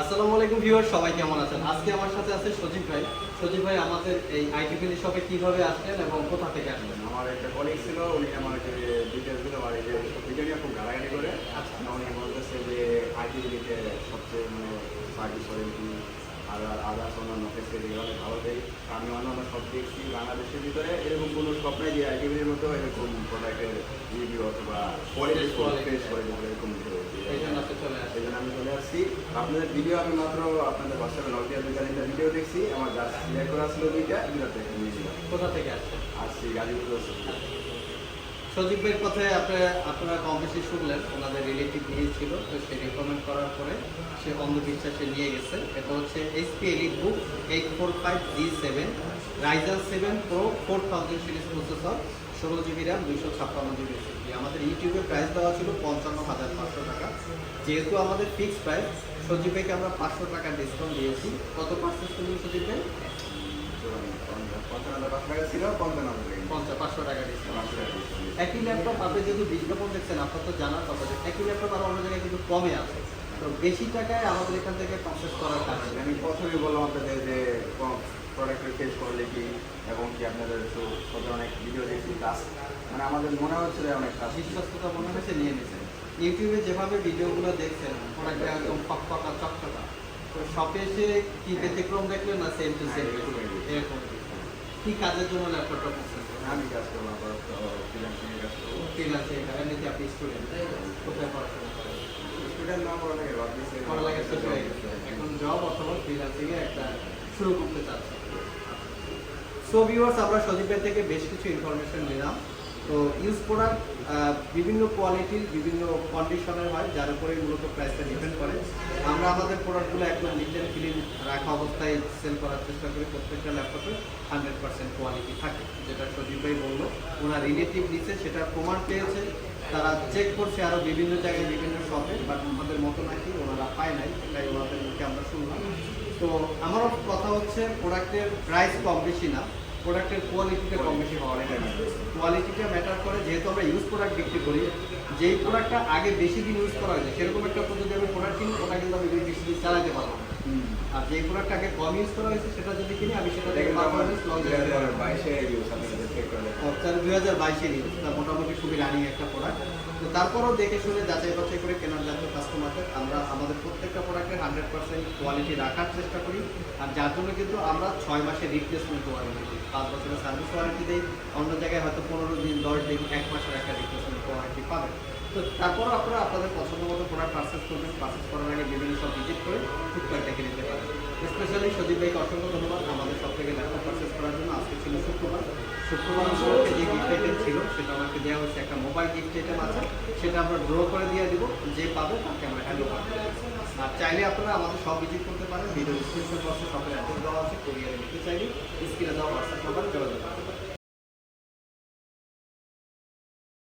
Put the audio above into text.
আসসালামু আলাইকুম ভিউয়ার সবাই কেমন আছেন? আজকে আমার সাথে আছে সজীব ভাই। সজীব ভাই আমাদের এই আইটি ফিলি শপে কীভাবে আসলেন এবং কোথা থেকে আসলেন? আমার একটা কলিগ ছিল উনি আমাকে ডিটেলস দিল আর এই যে ভিডিও নিয়ে খুব গালাগালি করে। আচ্ছা। উনি বলতেছে যে আইটি সবচেয়ে মানে সার্ভিস ওয়ারেন্টি আর আদার্স অন্যান্য ফেসিলিটি অনেক ভালো দেয়। আমি অন্যান্য সব দেখছি বাংলাদেশের ভিতরে এরকম কোনো নাই যে আইটি বিলির মতো এরকম প্রোডাক্টের রিভিউ অথবা কোয়ালিটি এরকম এই জন্য আপনি চলে আসেন সেই জন্য আমি চলে আসছি। আপনাদের ভিডিও আমি মাত্র আপনাদের হোয়াটসঅ্যাপে নকিয়া দুইটা ভিডিও দেখছি। আমার জাস্ট সিলেক্ট করা ছিল দুইটা এগুলোতে নিয়ে নিলাম কোথা থেকে আসছেন আসছি গাজীপুর সজীব ভাইয়ের কথায় আপনারা আপনারা কম বেশি শুনলেন ওনাদের রিলেটিভ নিয়েছিল তো সে রেকমেন্ড করার পরে সে অন্ধবিশ্বাসে নিয়ে গেছে। এটা হচ্ছে HP EliteBook eight four five G seven Ryzen seven pro four thousand series processor ষোলো জিবি র্যাম দুইশো ছাপ্পান্ন জিবি আমাদের ইউটিউবে প্রাইস দেওয়া ছিল পঞ্চান্ন হাজার পাঁচশো টাকা। যেহেতু আমাদের ফিক্সড প্রাইস সজীব ভাইকে আমরা পাঁচশো টাকা ডিসকাউন্ট দিয়েছি। কত পার্সেন্ট করবেন সজীব ভাই? পাঁচশো টাকা ডিসকাউন্ট। একই ল্যাপটপ আপনি যেহেতু বিজ্ঞাপন দেখছেন আপনার তো জানার কথা যে একই ল্যাপটপ আর অন্য জায়গায় কিন্তু কমে আছে। তো বেশি টাকায় আমাদের এখান থেকে পারচেস করার কারণে আমি প্রথমেই বললাম আপনাদের যে প্রোডাক্টের ফেস করলে কি এবং কি আপনাদের অনেক ভিডিও দেখছি কাজ মানে আমাদের মনে হচ্ছে অনেক কাজ। বিশ্বস্ততা মনে হয়েছে নিয়ে নিয়েছেন। ইউটিউবে যেভাবে ভিডিওগুলো দেখছেন প্রোডাক্টটা একদম ফকফকা চকচকা তো শপে এসে কি ব্যতিক্রম দেখলেন না সেম টু সেম এরকম। কি কাজের জন্য ল্যাপটপটা পছন্দ? আমি কাজ করব ফ্রিল্যান্সিং কাজ করব। ফ্রিল্যান্সে এমনিতে আপনি স্টুডেন্ট কোথায় পড়াশোনা করেন? স্টুডেন্ট না পড়া লাগে পড়ালেখা শেষ হয়ে গেছে এখন জব অথবা একটা শুরু করতে চাচ্ছি সো ভিউয়ার্স আমরা সজীবের থেকে বেশ কিছু ইনফরমেশন নিলাম। তো ইউজ প্রোডাক্ট বিভিন্ন কোয়ালিটির বিভিন্ন কন্ডিশনের হয়, যার উপরে মূলত প্রাইসটা ডিপেন্ড করে। আমরা আমাদের প্রোডাক্টগুলো একদম নিট অ্যান্ড ক্লিন রাখা অবস্থায় সেল করার চেষ্টা করি। প্রত্যেকটা ল্যাপটপে হান্ড্রেড পার্সেন্ট কোয়ালিটি থাকে, যেটা সজীব ভাই বলল। ওনার রিলেটিভ নিচে সেটা প্রমাণ পেয়েছে। তারা চেক করছে আরও বিভিন্ন জায়গায়, বিভিন্ন শপে বাট আমাদের মতো নাকি ওনারা পায় নাই, এটাই ওনাদের মুখে আমরা শুনলাম। তো আমারও কথা হচ্ছে প্রোডাক্টের প্রাইস কম বেশি না। প্রোডাক্টের কোয়ালিটিটা কম বেশি হওয়ার কোয়ালিটিটা ম্যাটার করে যেহেতু আমরা ইউজ প্রোডাক্ট বিক্রি করি যেই প্রোডাক্টটা আগে বেশি দিন ইউজ করা হয়েছে সেরকম একটা পদ্ধতি আমি প্রোডাক্ট কিনি ওটা কিন্তু আমি বেশি দিন চালাতে পারব। আর যেই প্রোডাক্ট আগে কম ইউজ করা হয়েছে সেটা যদি কিনি আমি সেটা দেখে পারফরমেন্স লং বাইশে ইউজ আমি চেক দুই হাজার বাইশে নিয়ে তার মোটামুটি খুবই রানিং একটা প্রোডাক্ট তো তারপরেও দেখে শুনে যাচাই বাছাই করে কেনার জাতীয় কাস্টমারদের আমরা আমাদের প্রত্যেকটা প্রোডাক্টের হান্ড্রেড পার্সেন্ট কোয়ালিটি রাখার চেষ্টা করি। আর যার জন্য কিন্তু আমরা ছয় মাসের রিপ্লেসমেন্ট ওয়ারেন্টি দিই। পাঁচ বছরের সার্ভিস ওয়ারেন্টি দিই, অন্য জায়গায় হয়তো পনেরো দিন, দশ দিন, এক মাসের একটা রিপ্লেসমেন্ট ওয়ারেন্টি পাবেন। তো তারপরও আপনারা আপনাদের পছন্দ মতো প্রোডাক্ট পারচেস করবেন পারচেস করার আগে বিভিন্ন সব ভিজিট করে টুকটাক দেখে নিতে পারেন। স্পেশালি সদীপ ভাইকে অসংখ্য ধন্যবাদ আমাদের সব থেকে ল্যাপটপ পারচেস করার জন্য। আজকে ছিল শুক্রবার। শুক্রবার যে গিফট আইটেম ছিল, সেটা আমাকে দেওয়া হয়েছে একটা মোবাইল গিফট আইটেম আছে, সেটা আমরা ড্র করে দিয়ে দিব, যে পাবে তাকে আমরা হ্যান্ড ওভার আর চাইলে আপনারা আমাদের সব ভিজিট করতে পারেন ভিডিও ডিসক্রিপশন বক্সে সবের অ্যাড্রেস দেওয়া আছে কোরিয়ারে নিতে চাইলে স্ক্রিনে দেওয়া হোয়াটসঅ্যাপ নাম্বার যোগাযোগ করতে পারেন।